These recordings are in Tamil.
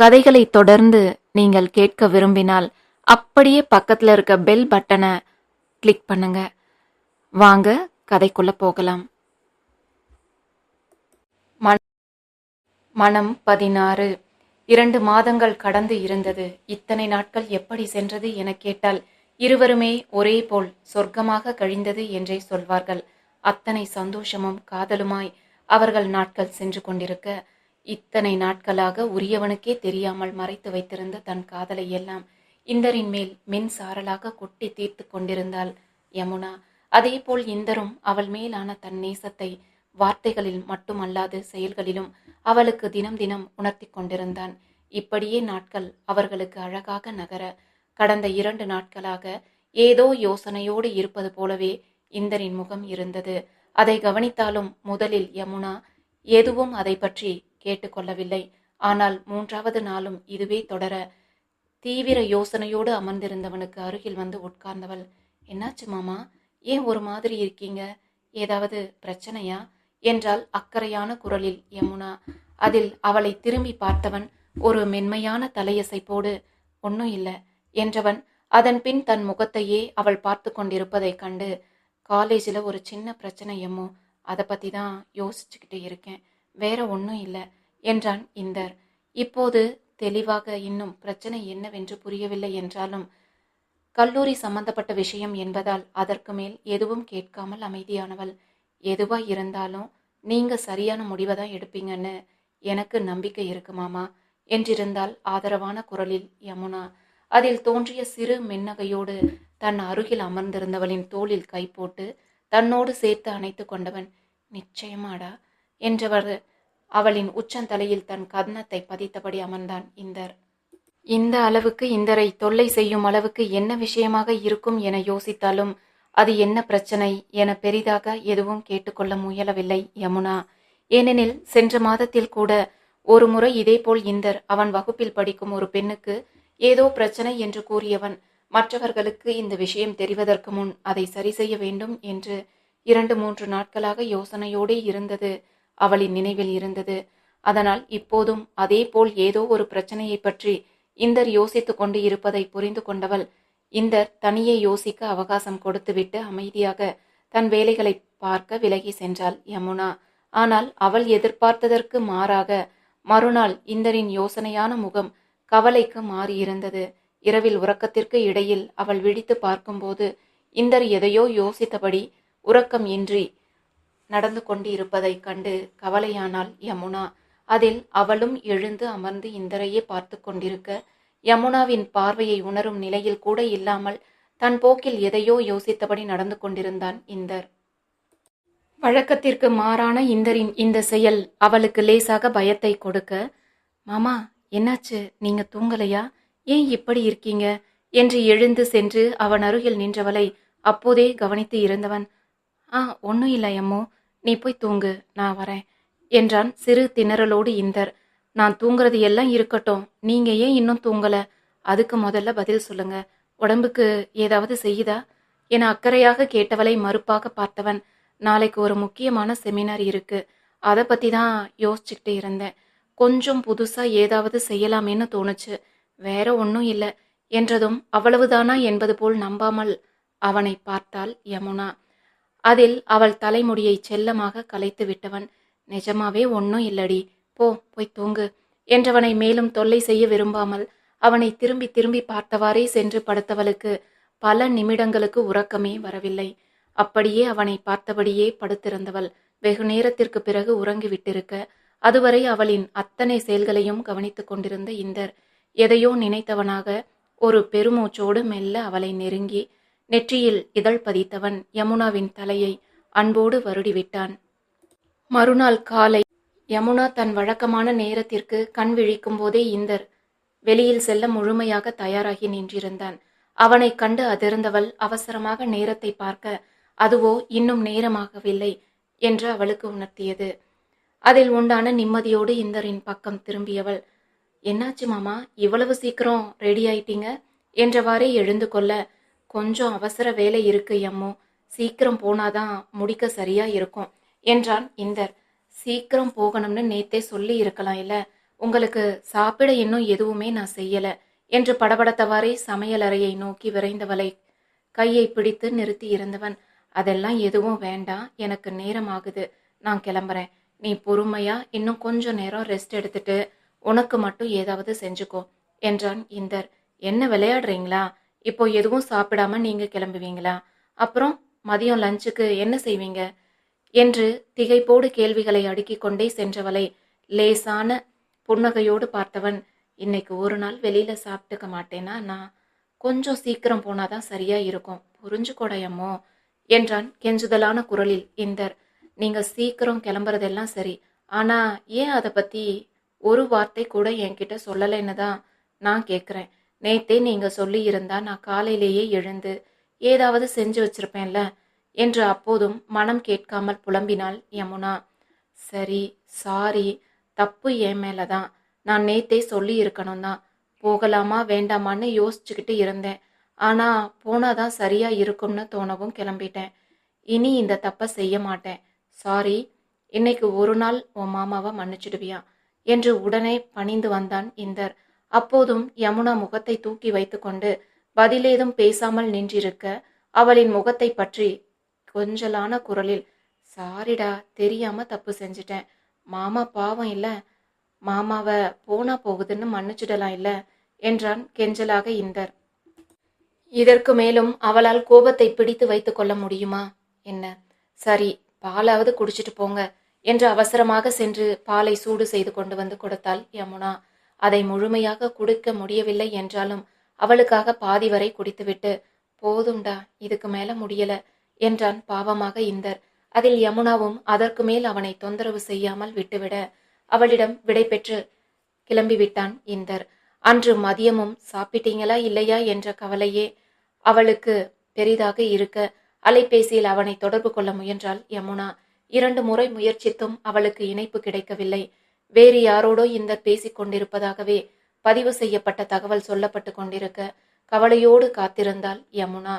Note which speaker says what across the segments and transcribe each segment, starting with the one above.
Speaker 1: கதைகளை தொடர்ந்து நீங்கள் கேட்க விரும்பினால் அப்படியே பக்கத்தில் இருக்க பெல் பட்டனை கிளிக் பண்ணுங்க. வாங்க கதைக்குள்ள போகலாம். மனம் பதினாறு. இரண்டு மாதங்கள் கடந்து இருந்தது. இத்தனை நாட்கள் எப்படி சென்றது என கேட்டால் இருவருமே ஒரே போல் சொர்க்கமாக கழிந்தது என்றே சொல்வார்கள். அத்தனை சந்தோஷமும் காதலுமாய் அவர்கள் நாட்கள் சென்று கொண்டிருக்க இத்தனை நாட்களாக உரியவனுக்கே தெரியாமல் மறைத்து வைத்திருந்த தன் காதலை எல்லாம் இந்தரின் மேல் மின் சாரலாக கொட்டி தீர்த்து கொண்டிருந்தாள் யமுனா. அதேபோல் இந்தரும் அவள் மேலான தன் நேசத்தை வார்த்தைகளில் மட்டுமல்லாது செயல்களிலும் அவளுக்கு தினம் தினம் உணர்த்தி கொண்டிருந்தான். இப்படியே நாட்கள் அவர்களுக்கு அழகாக நகர கடந்த இரண்டு நாட்களாக ஏதோ யோசனையோடு இருப்பது போலவே இந்தரின் முகம் இருந்தது. அதை கவனித்தாலும் முதலில் யமுனா எதுவும் அதை பற்றி கேட்டுக்கொள்ளவில்லை. ஆனால் மூன்றாவது நாளும் இதுவே தொடர தீவிர யோசனையோடு அமர்ந்திருந்தவனுக்கு அருகில் வந்து உட்கார்ந்தவள் என்னாச்சு மாமா? ஏன் ஒரு மாதிரி இருக்கீங்க? ஏதாவது பிரச்சனையா? என்றால் அக்கறையான குரலில் யமுனா. அதில் அவளை திரும்பி பார்த்தவன் ஒரு மென்மையான தலையசைப்போடு ஒன்றும் இல்லை என்றவன் அதன் பின் தன் முகத்தையே அவள் பார்த்து கொண்டிருப்பதைக் கண்டு காலேஜில் ஒரு சின்ன பிரச்சனை எம்மோ அதை பற்றி தான் யோசிச்சுக்கிட்டு இருக்கேன். வேற ஒன்றும் இல்லை என்றான் இந்தர். இப்போது தெளிவாக இன்னும் பிரச்சனை என்னவென்று புரியவில்லை என்றாலும் கல்லூரி சம்பந்தப்பட்ட விஷயம் என்பதால் அதற்கு மேல் எதுவும் கேட்காமல் அமைதியானவள். எதுவா இருந்தாலும் நீங்க சரியான முடிவை தான் எடுப்பீங்கன்னு எனக்கு நம்பிக்கை இருக்கு மாமா என்றிருந்தால் ஆதரவான குரலில் யமுனா. அதில் தோன்றிய சிறு மின்னகையோடு தன் அருகில் அமர்ந்திருந்தவளின் தோளில் கை போட்டு தன்னோடு சேர்த்து அணைத்து கொண்டவன் நிச்சயமாடா என்றவர் அவளின் உச்சந்தலையில் தன் கதனத்தை பதித்தபடி அமர்ந்தான் இந்தர். இந்த அளவுக்கு இந்தரை தொல்லை செய்யும் அளவுக்கு என்ன விஷயமாக இருக்கும் என யோசித்தாலும் அது என்ன பிரச்சனை என பெரிதாக எதுவும் கேட்டுக்கொள்ள முயலவில்லை யமுனா. ஏனெனில் சென்ற மாதத்தில் கூட ஒரு முறை இதேபோல் இந்தர் அவன் வகுப்பில் படிக்கும் ஒரு பெண்ணுக்கு ஏதோ பிரச்சனை என்று கூறியவன் மற்றவர்களுக்கு இந்த விஷயம் தெரிவதற்கு முன் அதை சரி செய்ய வேண்டும் என்று இரண்டு மூன்று நாட்களாக யோசனையோடே இருந்தது. அவளின் நினைவில் இருந்தது. அதனால் இப்போதும் அதேபோல் ஏதோ ஒரு பிரச்சனையை பற்றி இந்தர் யோசித்துக் கொண்டு இருப்பதை புரிந்து கொண்டவள் இந்தர் தனியே யோசிக்க அவகாசம் கொடுத்துவிட்டு அமைதியாக தன் வேலைகளை பார்க்க விலகி சென்றாள் யமுனா. ஆனால் அவள் எதிர்பார்த்ததற்கு மாறாக மறுநாள் இந்தரின் யோசனையான முகம் கவலைக்கு மாறியிருந்தது. இரவில் உறக்கத்திற்கு இடையில் அவள் விழித்து பார்க்கும்போது இந்தர் எதையோ யோசித்தபடி உறக்கம் இன்றி நடந்து கொண்டிருப்பதைக் கண்டு கவலையானாள் யமுனா. அதில் அவளும் எழுந்து அமர்ந்து இந்தரையே பார்த்து கொண்டிருக்க யமுனாவின் பார்வையை உணரும் நிலையில் கூட இல்லாமல் தன் போக்கில் எதையோ யோசித்தபடி நடந்து கொண்டிருந்தான் இந்தர். வழக்கத்திற்கு மாறான இந்தரின் இந்த செயல் அவளுக்கு லேசாக பயத்தை கொடுக்க மாமா என்னாச்சு? நீங்க தூங்கலையா? ஏன் இப்படி இருக்கீங்க? என்று எழுந்து சென்று அவன் அருகில் நின்றவளை அப்போதே கவனித்து இருந்தவன் ஆ ஒன்றும் இல்லை அம்மோ. நீ போய் தூங்கு நான் வரேன் என்றான் சிறு திணறலோடு இந்தர். நான் தூங்குறது எல்லாம் இருக்கட்டும் நீங்க ஏன் இன்னும் தூங்கல? அதுக்கு முதல்ல பதில் சொல்லுங்க. உடம்புக்கு ஏதாவது செய்யுதா? என அக்கறையாக கேட்டவளை மறுப்பாக பார்த்தவன் நாளைக்கு ஒரு முக்கியமான செமினார் இருக்கு. அதை பத்தி தான் யோசிச்சுக்கிட்டு இருந்தேன். கொஞ்சம் புதுசா ஏதாவது செய்யலாமேன்னு தோணுச்சு. வேற ஒன்றும் இல்லை என்றதும் அவ்வளவுதானா? என்பது போல் நம்பாமல் அவனை பார்த்தாள் யமுனா. அதில் அவள் தலைமுடியை செல்லமாக கலைத்து விட்டவன். நிஜமாவே ஒன்றும் இல்லடி. போ போய் தூங்கு என்றவனை மேலும் தொல்லை செய்ய விரும்பாமல் அவனை திரும்பி திரும்பி பார்த்தவாறே சென்று படுத்தவளுக்கு பல நிமிடங்களுக்கு உறக்கமே வரவில்லை. அப்படியே அவனை பார்த்தபடியே படுத்திருந்தவள் வெகு நேரத்திற்கு பிறகு உறங்கிவிட்டிருக்க அதுவரை அவளின் அத்தனை செயல்களையும் கவனித்துக் கொண்டிருந்த இந்தர் எதையோ நினைத்தவனாக ஒரு பெருமூச்சோடு மெல்ல அவளை நெருங்கி நெற்றியில் இதழ் பதித்தவன் யமுனாவின் தலையை அன்போடு வருடிவிட்டான். மறுநாள் காலை யமுனா தன் வழக்கமான நேரத்திற்கு கண் விழிக்கும் போதே இந்தர் வெளியில் செல்ல முழுமையாக தயாராகி நின்றிருந்தான். அவனை கண்டு அதிர்ந்தவள் அவசரமாக நேரத்தை பார்க்க அதுவோ இன்னும் நேரமாகவில்லை என்று அவளுக்கு உணர்த்தியது. அதில் உண்டான நிம்மதியோடு இந்தரின் பக்கம் திரும்பியவள் என்னாச்சு மாமா இவ்வளவு சீக்கிரம் ரெடி ஆயிட்டீங்க? என்றவாறே எழுந்து கொள்ள கொஞ்சம் அவசர வேலை இருக்கு எம்மோ சீக்கிரம் போனாதான் முடிக்க சரியா இருக்கும் என்றான் இந்தர். சீக்கிரம் போகணும்னு நேத்தே சொல்லி இருக்கலாம் இல்ல. உங்களுக்கு சாப்பிட இன்னும் எதுவுமே நான் செய்யல என்று படபடத்தவாறே சமையலறையை நோக்கி விரைந்தவளை கையை பிடித்து நிறுத்தி இருந்தவன். அதெல்லாம் எதுவும் வேண்டாம் எனக்கு நேரம் ஆகுது. நான் கிளம்புறேன். நீ பொறுமையா இன்னும் கொஞ்ச நேரம் ரெஸ்ட் எடுத்துட்டு உனக்கு மட்டும் ஏதாவது செஞ்சுக்கோ என்றான் இந்தர். என்ன விளையாடுறீங்களா? இப்போ எதுவும் சாப்பிடாம நீங்க கிளம்புவீங்களா? அப்புறம் மதியம் லஞ்சுக்கு என்ன செய்வீங்க? என்று திகைப்போடு கேள்விகளை அடுக்கிக் கொண்டே சென்றவளை லேசான புன்னகையோடு பார்த்தவன் இன்னைக்கு ஒரு நாள் வெளியில சாப்பிட்டுக்க மாட்டேனா? நான் கொஞ்சம் சீக்கிரம் போனாதான் சரியா இருக்கும். புரிஞ்சுக்கோடையம்மோ என்றான் கெஞ்சுதலான குரலில் இந்தர் நீங்க சீக்கிரம் கிளம்புறதெல்லாம் சரி. ஆனா ஏன் அதை பத்தி ஒரு வார்த்தை கூட என்கிட்ட சொல்லலைன்னு தான் நான் கேட்குறேன் நேத்தே நீங்க சொல்லியிருந்தா நான் காலையிலேயே எழுந்து ஏதாவது செஞ்சு வச்சிருப்பேன்ல என்று அப்போதும் மனம் கேட்காமல் புலம்பினாள் யமுனா. சரி சாரி தப்பு என் மேல தான் நான் நேத்தே சொல்லி இருக்கணும் தான் போகலாமா வேண்டாமான்னு யோசிச்சுக்கிட்டு இருந்தேன். ஆனா போனாதான் சரியா இருக்கும்னு தோணவும் கிளம்பிட்டேன். இனி இந்த தப்பை செய்ய மாட்டேன். சாரி இன்னைக்கு ஒரு நாள் உன் மாமாவை மன்னிச்சிடுவியா? என்று உடனே பணிந்து வந்தான் இந்தர். அப்போதும் யமுனா முகத்தை தூக்கி வைத்துக்கொண்டு பதிலேதும் பேசாமல் நின்றிருக்க அவளின் முகத்தை பற்றி கொஞ்சலான குரலில் சாரிடா தெரியாம தப்பு செஞ்சிட்டேன். மாமா பாவம் இல்ல. மாமாவை போனா போகுதுன்னு மன்னிச்சிடலாம் இல்ல என்றான் கெஞ்சலாக இந்தர். இதற்கு மேலும் அவளால் கோபத்தை பிடித்து வைத்துக்கொள்ள முடியுமா? என்ன? சரி பாலாவது குடிச்சிட்டு போங்க என்று அவசரமாக சென்று பாலை சூடு செய்து கொண்டு வந்து கொடுத்தாள் யமுனா. அதை முழுமையாக குடிக்க முடியவில்லை என்றாலும் அவளுக்காக பாதி வரை குடித்துவிட்டு போதும்டா இதுக்கு மேல முடியல என்றான் பாவமாக இந்தர். அதில் யமுனாவும் அதற்கு மேல் அவனை தொந்தரவு செய்யாமல் விட்டுவிட அவளிடம் விடை பெற்று கிளம்பிவிட்டான் இந்தர். அன்று மதியமும் சாப்பிட்டீங்களா இல்லையா? என்ற கவலையே அவளுக்கு பெரிதாக இருக்க அலைபேசியில் அவனை தொடர்பு கொள்ள முயன்றாள் யமுனா. இரண்டு முறை முயற்சித்தும் அவளுக்கு இணைப்பு கிடைக்கவில்லை. வேறு யாரோடோ இந்த பேசிக் கொண்டிருப்பதாகவே பதிவு செய்யப்பட்ட தகவல் சொல்லப்பட்டு கொண்டிருக்க கவலையோடு காத்திருந்தாள் யமுனா.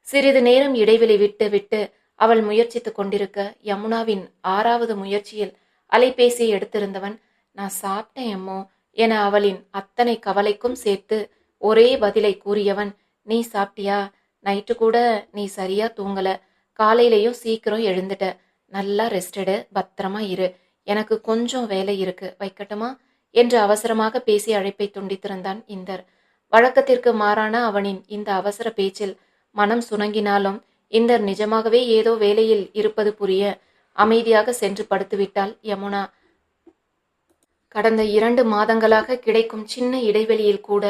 Speaker 1: சிறிது நேரம் இடைவெளி விட்டு விட்டு அவள் முயற்சித்துக் கொண்டிருக்க யமுனாவின் ஆறாவது முயற்சியில் அலைபேசியை எடுத்திருந்தவன் நான் சாப்பிட்டேன் எம்மோ என அவளின் அத்தனை கவலைக்கும் சேர்த்து ஒரே பதிலை கூறியவன் நீ சாப்பிட்டியா? நைட்டு கூட நீ சரியா தூங்கல. காலையிலையும் சீக்கிரம் எழுந்துட்ட. நல்லா ரெஸ்டடு பத்திரமா இரு எனக்கு கொஞ்சம் வேலை இருக்கு வைக்கட்டுமா? என்று அவசரமாக பேசி அழைப்பை துண்டித்திருந்தான் இந்தர். வழக்கத்திற்கு மாறான அவனின் இந்த அவசர பேச்சில் மனம் சுணங்கினாலும் இந்தர் நிஜமாகவே ஏதோ வேலையில் இருப்பது புரிய அமைதியாக சென்று படுத்துவிட்டாள் யமுனா. கடந்த இரண்டு மாதங்களாக கிடைக்கும் சின்ன இடைவெளியில் கூட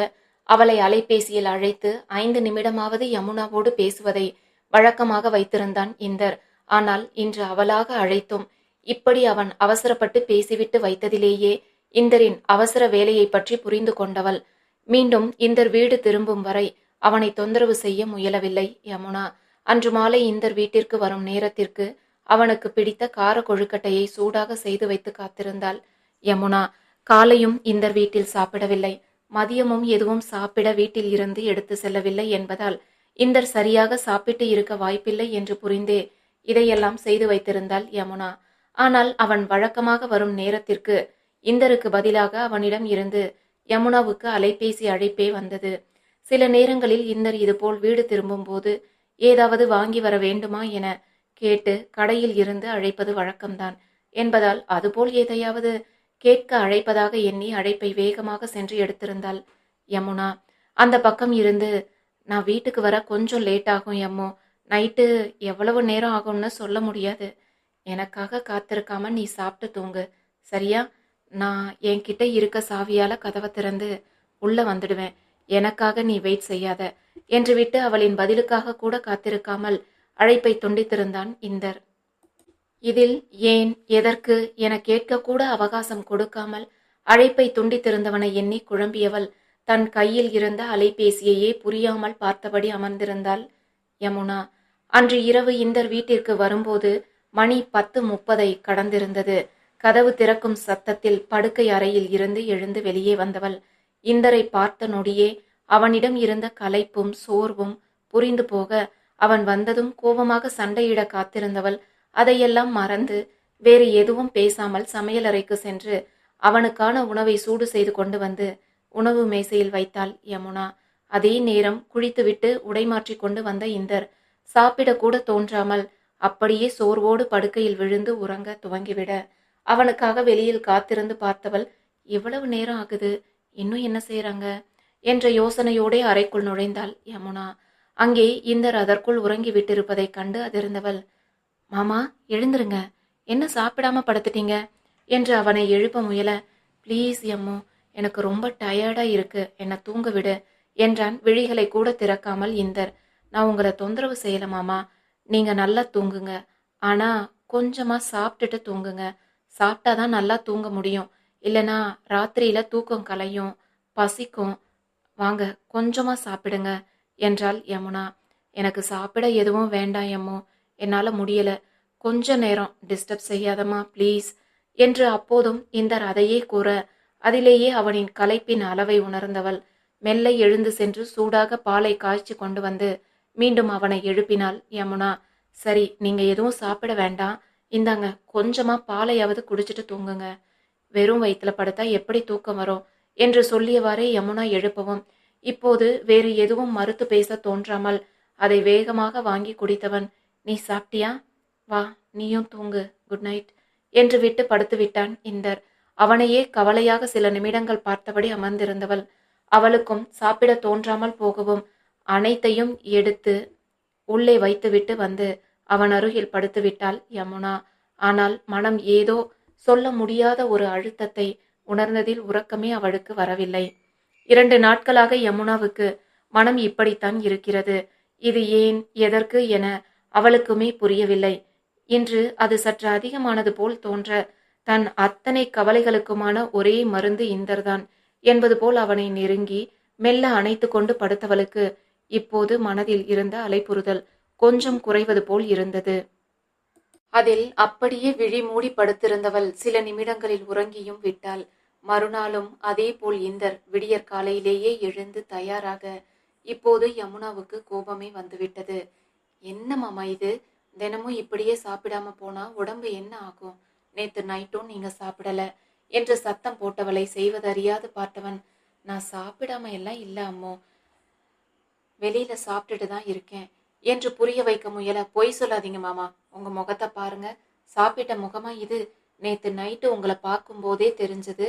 Speaker 1: அவளை அலைபேசியில் அழைத்து ஐந்து நிமிடமாவது யமுனாவோடு பேசுவதை வழக்கமாக வைத்திருந்தான் இந்தர். ஆனால் இன்று அவளாக அழைத்தும் இப்படி அவன் அவசரப்பட்டு பேசிவிட்டு வைத்ததிலேயே இந்தரின் அவசர வேலையை பற்றி புரிந்து கொண்டவள். மீண்டும் இந்தர் வீடு திரும்பும் வரை அவனை தொந்தரவு செய்ய முயலவில்லை யமுனா. அன்று மாலை இந்தர் வீட்டிற்கு வரும் நேரத்திற்கு அவனுக்கு பிடித்த கார கொழுக்கட்டையை சூடாக செய்து வைத்து காத்திருந்தாள் யமுனா. காலையும் இந்தர் வீட்டில் சாப்பிடவில்லை. மதியமும் எதுவும் சாப்பிட வீட்டில் இருந்து எடுத்து செல்லவில்லை என்பதால் இந்தர் சரியாக சாப்பிட்டு இருக்க வாய்ப்பில்லை என்று புரிந்தே இதையெல்லாம் செய்து வைத்திருந்தாள் யமுனா. ஆனால் அவன் வழக்கமாக வரும் நேரத்திற்கு இந்தருக்கு பதிலாக அவனிடம் இருந்து யமுனாவுக்கு அலைபேசி அழைப்பே வந்தது. சில நேரங்களில் இந்தர் இதுபோல் வீடு திரும்பும்போது ஏதாவது வாங்கி வர வேண்டுமா என கேட்டு கடையில் இருந்து அழைப்பது வழக்கம்தான். என்பதால் அதுபோல் எதையாவது கேட்க அழைப்பதாக எண்ணி அழைப்பை வேகமாக சென்று எடுத்திருந்தாள் யமுனா. அந்த பக்கம் இருந்து நான் வீட்டுக்கு வர கொஞ்சம் லேட் ஆகும் யம்மோ. நைட்டு எவ்வளவு நேரம் ஆகும்னு சொல்ல முடியாது. எனக்காக காத்திருக்காம நீ சாப்பிட்டு தூங்கு. சரியா? நான் என்கிட்ட இருக்க சாவியால கதவை திறந்து உள்ள வந்துடுவேன். எனக்காக நீ வெயிட் செய்யாத. என்று விட்டு அவளின் பதிலுக்காக கூட காத்திருக்காமல் அழைப்பை துண்டித்திருந்தான் இந்தர். இதில் ஏன் எதற்கு என கேட்கக்கூட அவகாசம் கொடுக்காமல் அழைப்பை துண்டித்திருந்தவனை எண்ணி குழம்பியவள் தன் கையில் இருந்த அலைபேசியையே புரியாமல் பார்த்தபடி அமர்ந்திருந்தாள் யமுனா. அன்று இரவு இந்தர் வீட்டிற்கு வரும்போது மணி பத்து முப்பதை கடந்திருந்தது. கதவு திறக்கும் சத்தத்தில் படுக்கை அறையில் இருந்து எழுந்து வெளியே வந்தவள். இந்தரை பார்த்த நொடியே அவனிடம் இருந்த களைப்பும் சோர்வும் புரிந்து போக அவன் வந்ததும் கோபமாக சண்டையிட காத்திருந்தவள். அதையெல்லாம் மறந்து வேறு எதுவும் பேசாமல் சமையலறைக்கு சென்று அவனுக்கான உணவை சூடு செய்து கொண்டு வந்து உணவு மேசையில் வைத்தாள் யமுனா. அதே நேரம் குளித்துவிட்டு உடை மாற்றி கொண்டு வந்த இந்தர் சாப்பிடக்கூட தோன்றாமல் அப்படியே சோர்வோடு படுக்கையில் விழுந்து உறங்க துவங்கிவிட. அவனுக்காக வெளியில் காத்திருந்து பார்த்தவள் இவ்வளவு நேரம் ஆகுது இன்னும் என்ன செய்யறாங்க என்ற யோசனையோடே அறைக்குள் நுழைந்தாள் யமுனா. அங்கே இந்தர் அதற்குள் உறங்கி விட்டிருப்பதைக் கண்டு அதிர்ந்தவள் மாமா எழுந்துருங்க. என்ன சாப்பிடாம படுத்துட்டீங்க? என்று அவனை எழுப்ப முயல ப்ளீஸ் யம்மு எனக்கு ரொம்ப டயர்டா இருக்கு. என்னை தூங்க விடு என்றான். விழிகளை கூட திறக்காமல் இந்தர் நான் உங்களை தொந்தரவு செய்யல மாமா. நீங்க நல்லா தூங்குங்க. ஆனா கொஞ்சமா சாப்பிட்டுட்டு தூங்குங்க. சாப்பிட்டாதான் நல்லா தூங்க முடியும். இல்லனா ராத்திரியில தூக்கம் கலையும் பசிக்கும். வாங்க கொஞ்சமா சாப்பிடுங்க என்றாள் யமுனா. எனக்கு சாப்பிட எதுவும் வேண்டாம் யம்மு. என்னால முடியல. கொஞ்ச நேரம் டிஸ்டர்ப் செய்யாதம்மா ப்ளீஸ் என்று அப்போதும் இந்தர் அதையே கூற அதிலேயே அவனின் களைப்பின் அளவை உணர்ந்தவள். மெல்ல எழுந்து சென்று சூடாக பாலை காய்ச்சி கொண்டு வந்து மீண்டும் அவனை எழுப்பினாள். யமுனா சரி நீங்க எதுவும் சாப்பிட வேண்டாம். இந்தாங்க கொஞ்சமா பாலையாவது குடிச்சிட்டு தூங்குங்க. வெறும் வயிற்றுல படுத்தா எப்படி தூக்கம் வரும்? என்று சொல்லியவாறே யமுனா எழுப்பவும். இப்போது வேறு எதுவும் மறுத்து பேச தோன்றாமல் அதை வேகமாக வாங்கி குடித்தவன் நீ சாப்பிட்டியா? வா நீயும் தூங்கு. Good night. என்று விட்டு படுத்து விட்டான் இந்தர். அவனையே கவலையாக சில நிமிடங்கள் பார்த்தபடி அமர்ந்திருந்தவள். அவளுக்கும் சாப்பிட தோன்றாமல் போகவும் அனைத்தையும் எடுத்து உள்ளே வைத்துவிட்டு வந்து அவன் அருகில் படுத்துவிட்டாள் யமுனா. ஆனால் மனம் ஏதோ சொல்ல முடியாத ஒரு அழுத்தத்தை உணர்ந்ததில் உறக்கமே அவளுக்கு வரவில்லை. இரண்டு நாட்களாக யமுனாவுக்கு மனம் இப்படித்தான் இருக்கிறது. இது ஏன் எதற்கு என அவளுக்குமே புரியவில்லை. இன்று அது சற்று அதிகமானது போல் தோன்ற தன் அத்தனை கவலைகளுக்குமான ஒரே மருந்து இந்தர்தான் என்பது போல் அவனை நெருங்கி மெல்ல அணைத்து கொண்டு படுத்தவளுக்கு இப்போது மனதில் இருந்த அலைப்புறுதல் கொஞ்சம் குறைவது போல் இருந்தது. அதில் அப்படியே விழி மூடி படுத்திருந்தவள் சில நிமிடங்களில் உறங்கியும் விட்டாள். மறுநாளும் அதே போல் இந்தர் விடியற் காலையிலேயே எழுந்து தயாராக இப்போது யமுனாவுக்கு கோபமே வந்துவிட்டது. என்ன மாமா இது? தினமும் இப்படியே சாப்பிடாம போனா உடம்பு என்ன ஆகும்? நேத்து நைட்டும் நீங்க சாப்பிடல என்று சத்தம் போட்டவளை செய்வதறியாது பார்த்தவன் நான் சாப்பிடாம எல்லாம் இல்ல அம்மோ. வெளியில சாப்பிட்டுட்டு தான் இருக்கேன். என்று புரிய வைக்க முயல பொய் சொல்லாதீங்க மாமா. உங்க முகத்தை பாருங்க. சாப்பிட்ட முகமா இது. நேத்து நைட்டு உங்களை பார்க்கும் போதே தெரிஞ்சது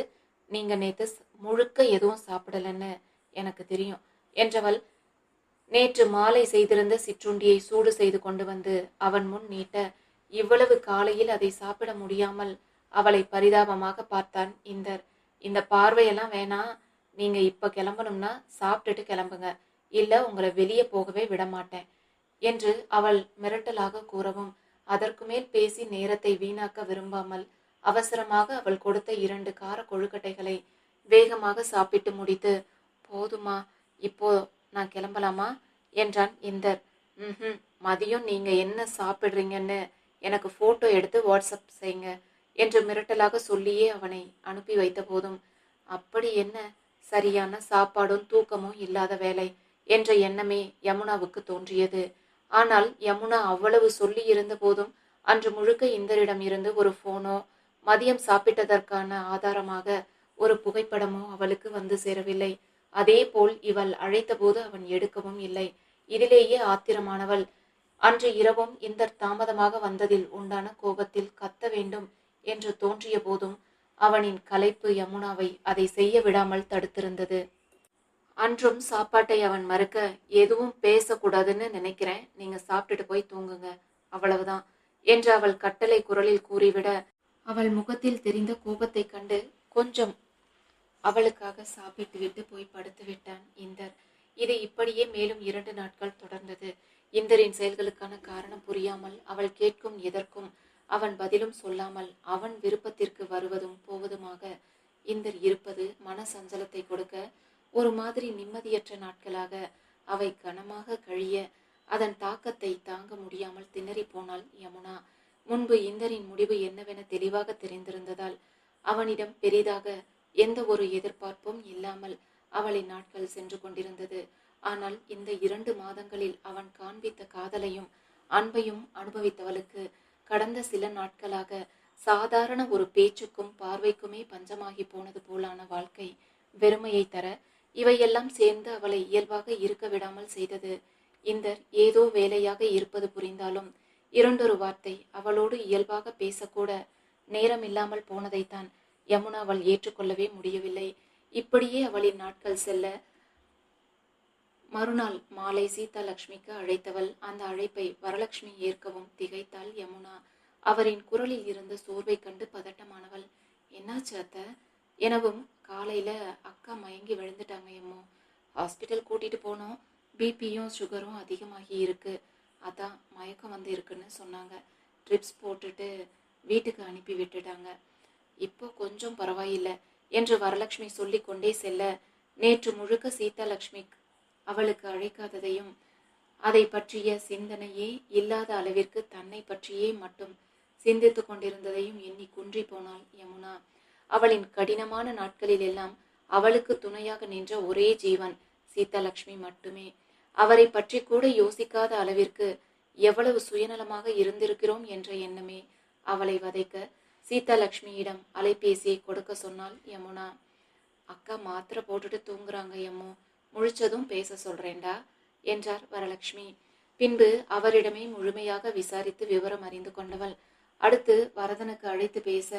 Speaker 1: நீங்க நேத்து முழுக்க எதுவும் சாப்பிடலன்னு எனக்கு தெரியும் என்றவள் நேற்று மாலை செய்திருந்த சிற்றுண்டியை சூடு செய்து கொண்டு வந்து அவன் முன் நீட்ட இவ்வளவு காலையில் அதை சாப்பிட முடியாமல் அவளை பரிதாபமாக பார்த்தான் இந்தர். இந்த பார்வையெல்லாம் வேணாம். நீங்க இப்ப கிளம்பணும்னா சாப்பிட்டுட்டு கிளம்புங்க. இல்ல உங்களை வெளியே போகவே விடமாட்டேன் என்று அவள் மிரட்டலாக கூறவும் அதற்கு மேல் பேசி நேரத்தை வீணாக்க விரும்பாமல் அவசரமாக அவள் கொடுத்த இரண்டு கார கொழுக்கட்டைகளை வேகமாக சாப்பிட்டு முடித்து போதுமா இப்போ நான் கிளம்பலாமா? என்றான் இந்தர். ம் மதியம் நீங்க என்ன சாப்பிடுறீங்கன்னு எனக்கு போட்டோ எடுத்து வாட்ஸ்அப் செய்யுங்க என்று மிரட்டலாக சொல்லியே அவனை அனுப்பி வைத்த போதும் அப்படி என்ன சரியான சாப்பாடும் தூக்கமும் இல்லாத வேலை. என்ற எண்ணமே யமுனாவுக்கு தோன்றியது. ஆனால் யமுனா அவ்வளவு சொல்லி இருந்த போதும் அன்று முழுக்க இந்தரிடம் இருந்து ஒரு போனோ மதியம் சாப்பிட்டதற்கான ஆதாரமாக ஒரு புகைப்படமோ அவளுக்கு வந்து சேரவில்லை. அதேபோல் இவள் அழைத்தபோது அவன் எடுக்கவும் இல்லை. இதிலேயே ஆத்திரமானவள். அன்று இரவும் இந்தர் தாமதமாக வந்ததில் உண்டான கோபத்தில் கத்த வேண்டும் என்று தோன்றிய போதும் அவனின் கலைப்பு யமுனாவை அதை செய்ய விடாமல் தடுத்திருந்தது. அன்றும் சாப்பாட்டை அவன் மறுக்க எதுவும் பேசக்கூடாதுன்னு நினைக்கிறேன். நீங்க சாப்பிட்டுட்டு போய் தூங்குங்க. அவ்வளவுதான் என்று அவள் கட்டளை குரலில் கூறிவிட அவள் முகத்தில் தெரிந்த கோபத்தைக் கண்டு கொஞ்சம் அவளுக்காக சாப்பிட்டு விட்டு போய் படுத்து விட்டான் இந்தர். இது இப்படியே மேலும் இரண்டு நாட்கள் தொடர்ந்தது. இந்தரின் செயல்களுக்கான காரணம் புரியாமல் அவள் கேட்கும் எதற்கும் அவன் பதிலும் சொல்லாமல் அவன் விருப்பத்திற்கு வருவதும் போவதுமாக இந்தர் இருப்பது மன சஞ்சலத்தை கொடுக்க ஒரு மாதிரி நிம்மதியற்ற நாட்களாக அவை கனமாக கழிய அதன் தாக்கத்தை தாங்க முடியாமல் திணறி போனாள் யமுனா. முன்பு இந்தரின் முடிவு என்னவென தெளிவாக தெரிந்திருந்ததால் அவனிடம் பெரிதாக எந்த ஒரு எதிர்பார்ப்பும் இல்லாமல் அவளின் நாட்கள் சென்று கொண்டிருந்தது. ஆனால் இந்த இரண்டு மாதங்களில் அவன் காண்பித்த காதலையும் அன்பையும் அனுபவித்தவளுக்கு கடந்த சில நாட்களாக சாதாரண ஒரு பேச்சுக்கும் பார்வைக்குமே பஞ்சமாகி போனது போலான வாழ்க்கை வெறுமையை தர இவையெல்லாம் சேர்ந்து அவளை இயல்பாக இருக்க விடாமல் செய்தது. இந்த ஏதோ வேலையாக இருப்பது புரிந்தாலும் இரண்டொரு வார்த்தை அவளோடு இயல்பாக பேசக்கூட நேரம் இல்லாமல் போனதைத்தான் யமுனா அவள் ஏற்றுக்கொள்ளவே முடியவில்லை. இப்படியே அவளின் நாட்கள் செல்ல மறுநாள் மாலை சீதா லட்சுமிக்கு அழைத்தவள் அந்த அழைப்பை வரலட்சுமி ஏற்கவும் திகைத்தாள் யமுனா. அவரின் குரலில் இருந்த சோர்வை கண்டு பதட்டமானவள் என்னாச்சு அத்த? எனவும் காலையில் அக்கா மயங்கி விழுந்துட்டாங்க எம்மோ. ஹாஸ்பிட்டல் கூட்டிகிட்டு போனோம். பிபியும் சுகரும் அதிகமாகி இருக்கு. அதான் மயக்கம் வந்து இருக்குன்னு சொன்னாங்க. ட்ரிப்ஸ் போட்டுட்டு வீட்டுக்கு அனுப்பி விட்டுட்டாங்க. இப்போ கொஞ்சம் பரவாயில்லை என்று வரலட்சுமி சொல்லி கொண்டே செல்ல நேற்று முழுக்க சீதாலட்சுமி அவளுக்கு அழைக்காததையும் அதை பற்றிய சிந்தனையே இல்லாத அளவிற்கு தன்னை பற்றியே மட்டும் சிந்தித்து கொண்டிருந்ததையும் எண்ணி குன்றி போனாள் யமுனா. அவளின் கடினமான நாட்களில் எல்லாம் அவளுக்கு துணையாக நின்ற ஒரே ஜீவன் சீதாலட்சுமி மட்டுமே. அவரை பற்றி கூட யோசிக்காத அளவிற்கு எவ்வளவு சுயநலமாக இருந்திருக்கிறோம் என்ற எண்ணமே அவளை வதைக்க சீதாலட்சுமியிடம் அலைபேசியை கொடுக்க சொன்னால் யமுனா. அக்கா மாத்திரை போட்டுட்டு தூங்குறாங்க யம்மு. முழிச்சதும் பேச சொல்றேண்டா என்றார் வரலட்சுமி பின்பு அவரிடமே முழுமையாக விசாரித்து விவரம் அறிந்து கொண்டவள். அடுத்து வரதனுக்கு அழைத்து பேச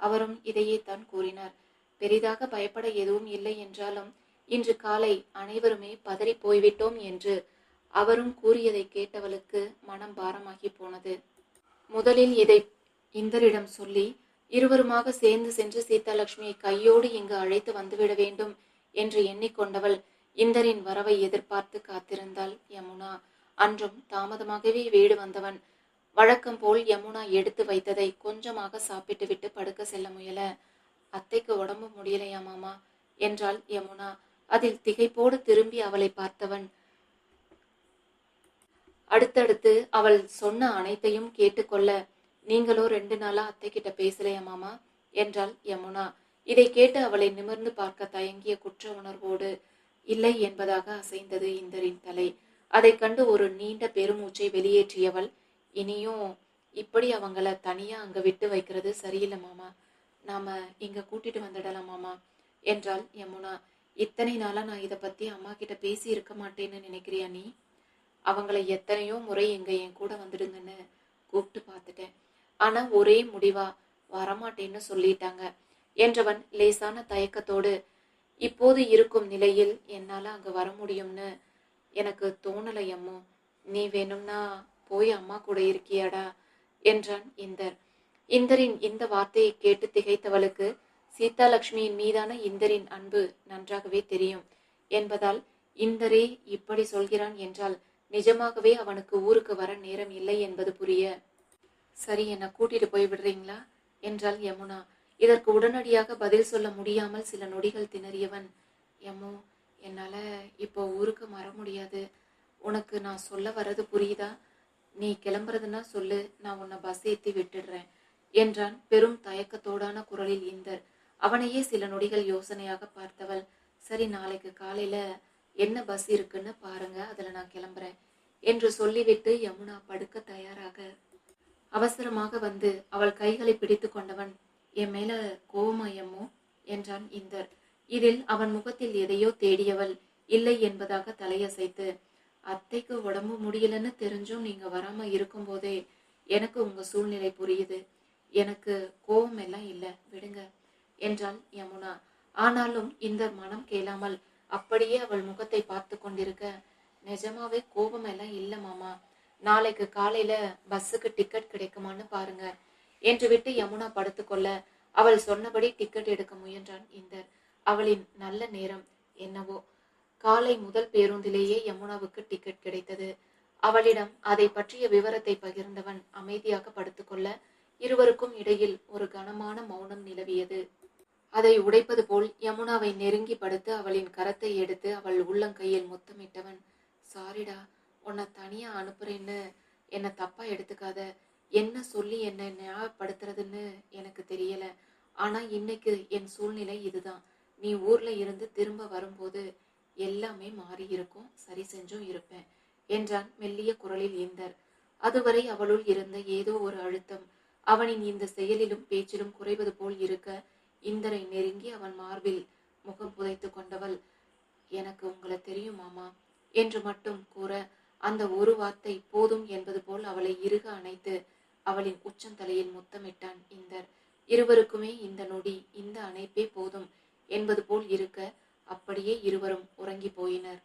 Speaker 1: அவரும் இதையே தான் கூறினார். பெரிதாக பயப்பட எதுவும் இல்லை என்றாலும் இன்று காலை அனைவருமே பதறி போய்விட்டோம் என்று அவரும் கூறியதை கேட்டவளுக்கு மனம் பாரமாகி போனது. முதலில் இதை இந்தரிடம் சொல்லி இருவருமாக சேர்ந்து சென்று சீதாலட்சுமியை கையோடு இங்கு அழைத்து வந்துவிட வேண்டும் என்று எண்ணிக்கொண்டவள் இந்தரின் வரவை எதிர்பார்த்து காத்திருந்தாள். யமுனா அன்றும் தாமதமாகவே வீடு வந்தவன். வழக்கம் போல் யமுனா எடுத்து வைத்ததை கொஞ்சமாக சாப்பிட்டு விட்டு படுக்க செல்ல முயல. அத்தைக்கு உடம்பு முடியலையா மாமா? என்றாள் யமுனா. அதில் திகைப்போடு திரும்பி அவளை பார்த்தவன். அடுத்தடுத்து அவள் சொன்ன அனைத்தையும் கேட்டுக்கொள்ள நீங்களோ ரெண்டு நாளா அத்தை கிட்ட பேசலையா மாமா? என்றாள் யமுனா. இதை கேட்டு அவளை நிமிர்ந்து பார்க்க தயங்கிய குற்ற உணர்வோடு இல்லை என்பதாக அசைந்தது இந்தரின் தலை. அதை கண்டு ஒரு நீண்ட பெருமூச்சை வெளியேற்றியவள் இனியும் இப்படி அவங்கள தனியா அங்க விட்டு வைக்கிறது சரியில்லை மாமா. நாம இங்க கூட்டிட்டு வந்துடலாம் மாமா என்றாள் யமுனா. இத்தனை நாளா நான் இதை பத்தி அம்மா கிட்ட பேசி இருக்க மாட்டேன்னு நினைக்கிறியா நீ? அவங்கள எத்தனையோ முறை இங்க என் கூட வந்துடுங்கன்னு கூப்பிட்டு பார்த்துட்டேன். ஆனா ஒரே முடிவா வரமாட்டேன்னு சொல்லிட்டாங்க என்றவன் லேசான தயக்கத்தோடு இப்போது இருக்கும் நிலையில் என்னால அங்க வர முடியும்னு எனக்கு தோணலை அம்மோ. நீ வேணும்னா போய் அம்மா கூட இருக்கியாடா? என்றான் இந்தர். இந்தரின் இந்த வார்த்தையை கேட்டு திகைத்தவளுக்கு சீதாலட்சுமியின் மீதான இந்தரின் அன்பு நன்றாகவே தெரியும் என்பதால் இந்தரே இப்படி சொல்கிறான் என்றால் நிஜமாகவே அவனுக்கு ஊருக்கு வர நேரம் இல்லை என்பது புரிய. சரி என்னை கூட்டிட்டு போய் விடுறீங்களா? என்றாள் யமுனா. இதற்கு உடனடியாக பதில் சொல்ல முடியாமல் சில நொடிகள் திணறியவன். யமு என்னால இப்போ ஊருக்கு வர முடியாது. உனக்கு நான் சொல்ல வர்றது புரியுதா? நீ கிளம்புறதுன்னா சொல்லு நான் உன்னை பஸ் ஏற்றி விட்டுடுறேன் என்றான் பெரும் தயக்கத்தோடான குரலில் இந்தர். அவனையே சில நொடிகள் யோசனையாக பார்த்தவள் சரி நாளைக்கு காலையில என்ன பஸ் இருக்குன்னு பாருங்க அதுல நான் கிளம்புறேன் என்று சொல்லிவிட்டு யமுனா படுக்க தயாராக அவசரமாக வந்து அவள் கைகளை பிடித்து கொண்டவன் என் மேல கோவமா எம்மோ என்றான் இந்தர். இதில் அவன் முகத்தில் எதையோ தேடியவள் இல்லை என்பதாக தலையசைத்து அத்தைக்கு உடம்பு முடியலன்னு தெரிஞ்சும் நீங்க வராம இருக்கும்போதே எனக்கு உங்க சூழ்நிலை புரியுது. எனக்கு கோபம் எல்லாம் இல்லை. விடுங்க என்றாள் யமுனா. ஆனாலும் இந்த மனம் கேளாமல் அப்படியே அவள் முகத்தை பார்த்து கொண்டிருக்க நிஜமாவே கோபம் எல்லாம் இல்லை மாமா. நாளைக்கு காலையில பஸ்ஸுக்கு டிக்கெட் கிடைக்குமான்னு பாருங்க என்று விட்டு யமுனா படுத்துக்கொள்ள அவள் சொன்னபடி டிக்கெட் எடுக்க முயன்றான் இந்தர். அவளின் நல்ல நேரம் என்னவோ காலை முதல் பேருந்திலேயே யமுனாவுக்கு டிக்கெட் கிடைத்தது. அவளிடம் அதை பற்றிய விவரத்தை பகிர்ந்தவன் அமைதியாக படுத்துக்கொள்ள இருவருக்கும் இடையில் ஒரு கனமான மௌனம் நிலவியது. அதை உடைப்பது போல் யமுனாவை நெருங்கி படுத்து அவளின் கரத்தை எடுத்து அவள் உள்ளங்கையில் முத்தமிட்டவன் சாரிடா உன்னை தனியா அனுப்புறேன்னு. என்னை தப்பா எடுத்துக்காத. என்ன சொல்லி என்னை ஞாபகப்படுத்துறதுன்னு எனக்கு தெரியல. ஆனா இன்னைக்கு என் சூழ்நிலை இதுதான். நீ ஊர்ல இருந்து திரும்ப வரும்போது எல்லாமே மாறி இருக்கும் சரி செஞ்சும் இருப்பேன் என்றான் மெல்லிய குரலில் இந்தர் அதுவரை அவளுள் இருந்த ஏதோ ஒரு அழுத்தம் அவனின் இந்த செயலிலும் பேச்சிலும் குறைவது போல் இருக்க இந்தரை நெருங்கி அவன் மார்பில் முகம் புதைத்து கொண்டவள் எனக்கு உங்களை தெரியுமாமா என்று மட்டும் கூற அந்த ஒரு வார்த்தை போதும் என்பது போல் அவளை இறுக அணைத்து அவளின் உச்சந்தலையில் முத்தமிட்டான் இந்தர். இருவருக்குமே இந்த நொடி இந்த அணைப்பே போதும் என்பது போல் இருக்க அப்படியே இருவரும் உறங்கி போயினர்.